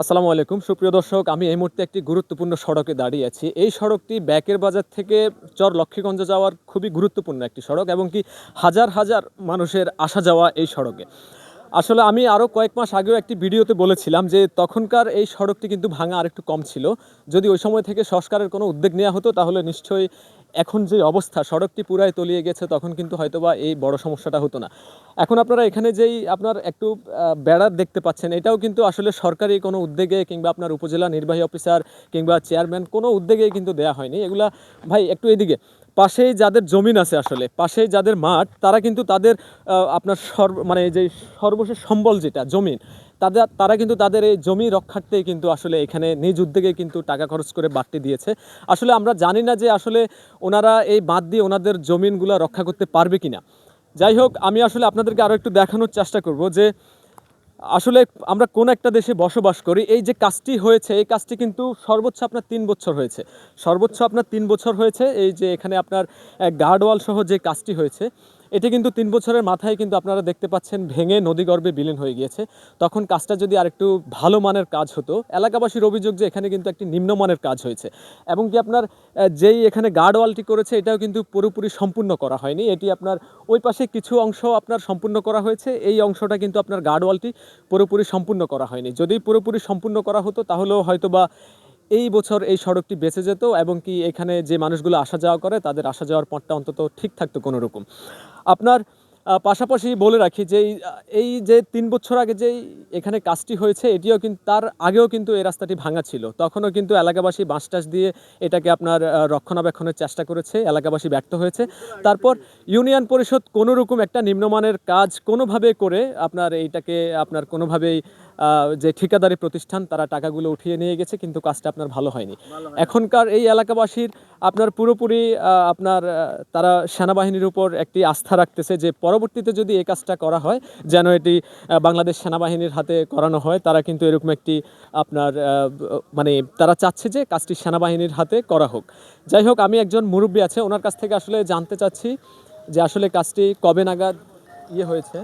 আসসালামু আলাইকুম। সুপ্রিয় দর্শক, আমি এই মুহূর্তে একটি গুরুত্বপূর্ণ সড়কে দাঁড়িয়ে আছি। এই সড়কটি ব্যাকের বাজার থেকে চর লক্ষ্মীগঞ্জ যাওয়ার খুবই গুরুত্বপূর্ণ একটি সড়ক এবং কি হাজার হাজার মানুষের আসা যাওয়া এই সড়কে। আসলে আমি আরও কয়েক মাস আগেও একটি ভিডিওতে বলেছিলাম যে তখনকার এই সড়কটি কিন্তু ভাঙা আরেকটু কম ছিল। যদি ওই সময় থেকে সংস্কারের কোনো উদ্যোগ নেওয়া হতো, তাহলে নিশ্চয়ই এখন যে অবস্থা, সড়কটি পুরাই তলিয়ে গেছে, তখন কিন্তু হয়তোবা এই বড় সমস্যাটা হতো না। এখন আপনারা এখানে যেই আপনার একটু বেড়ার দেখতে পাচ্ছেন, এটাও কিন্তু আসলে সরকারি কোনো উদ্যোগে কিংবা আপনার উপজেলা নির্বাহী অফিসার কিংবা চেয়ারম্যান কোনো উদ্যোগেই কিন্তু দেয়া হয়নি। এগুলা, ভাই, একটু এদিকে, পাশেই যাদের জমিন আছে আসলে, পাশেই যাদের মাঠ, তারা কিন্তু তাদের আপনার সর্ব মানে যে সর্বশেষ সম্বল যেটা, জমিন তাদের, তারা কিন্তু তাদের এই জমি রক্ষার্থেই কিন্তু আসলে এখানে নিজ উদ্যোগে কিন্তু টাকা খরচ করে বাড়তি দিয়েছে। আসলে আমরা জানি না যে আসলে ওনারা এই বাদ দিয়ে ওনাদের জমিনগুলো রক্ষা করতে পারবে কিনা। যাই হোক, আমি আসলে আপনাদেরকে আরও একটু দেখানোর চেষ্টা করব যে আসলে আমরা কোন একটা দেশে বসবাস করি। এই যে কাজটি হয়েছে, এই কাজটি কিন্তু সর্বোচ্চ আপনার তিন বছর হয়েছে। সর্বোচ্চ আপনার তিন বছর হয়েছে, এই যে এখানে আপনার গার্ডওয়াল সহ যে কাজটি হয়েছে এটি কিন্তু তিন বছরের মাথায় কিন্তু আপনারা দেখতে পাচ্ছেন ভেঙে নদীগর্ভে বিলীন হয়ে গিয়েছে। তখন কাজটা যদি আরেকটু ভালো মানের কাজ হতো, এলাকাবাসীর অভিযোগ যে এখানে কিন্তু একটি নিম্নমানের কাজ হয়েছে এবং কি আপনার যেই এখানে গার্ডওয়ালটি করেছে এটাও কিন্তু পুরোপুরি সম্পূর্ণ করা হয়নি। এটি আপনার ওই পাশে কিছু অংশ আপনার সম্পূর্ণ করা হয়েছে, এই অংশটা কিন্তু আপনার গার্ডওয়ালটি পুরোপুরি সম্পূর্ণ করা হয়নি। যদি পুরোপুরি সম্পূর্ণ করা হতো তাহলেও হয়তোবা এই বছর এই সড়কটি বেঁচে যেত এবং কি এখানে যে মানুষগুলো আসা যাওয়া করে, তাদের আসা যাওয়ার পথটা অন্তত ঠিক থাকতো কোনোরকম। আপনার পাশাপাশি বলে রাখি যে এই, যে তিন বছর আগে যেই এখানে কাজটি হয়েছে এটিও কিন্তু তার আগেও কিন্তু এই রাস্তাটি ভাঙা ছিল। তখনও কিন্তু এলাকাবাসী বাঁশ টাস দিয়ে এটাকে আপনার রক্ষণাবেক্ষণের চেষ্টা করেছে এলাকাবাসী ব্যর্থ হয়েছে। তারপর ইউনিয়ন পরিষদ কোনো রকম একটা নিম্নমানের কাজ কোনোভাবে করে আপনার এইটাকে আপনার কোনোভাবেই যে ঠিকাদারি প্রতিষ্ঠান তারা টাকাগুলো উঠিয়ে নিয়ে গেছে কিন্তু কাজটা আপনার ভালো হয়নি। এখনকার এই এলাকাবাসীর আপনার পুরোপুরি আপনার তারা সেনাবাহিনীর উপর একটি আস্থা রাখতেছে যে পরবর্তীতে যদি এই কাজটা করা হয়, যেন এটি বাংলাদেশ সেনাবাহিনীর হাতে করানো হয়, তারা কিন্তু এরকম একটি আপনার মানে তারা চাচ্ছে যে কাজটি সেনাবাহিনীর হাতে করা হোক। যাই হোক, আমি একজন মুরব্বী আছে, ওনার কাছ থেকে আসলে জানতে চাচ্ছি যে আসলে কাজটি কবে নাগাদ ইয়ে হয়েছে।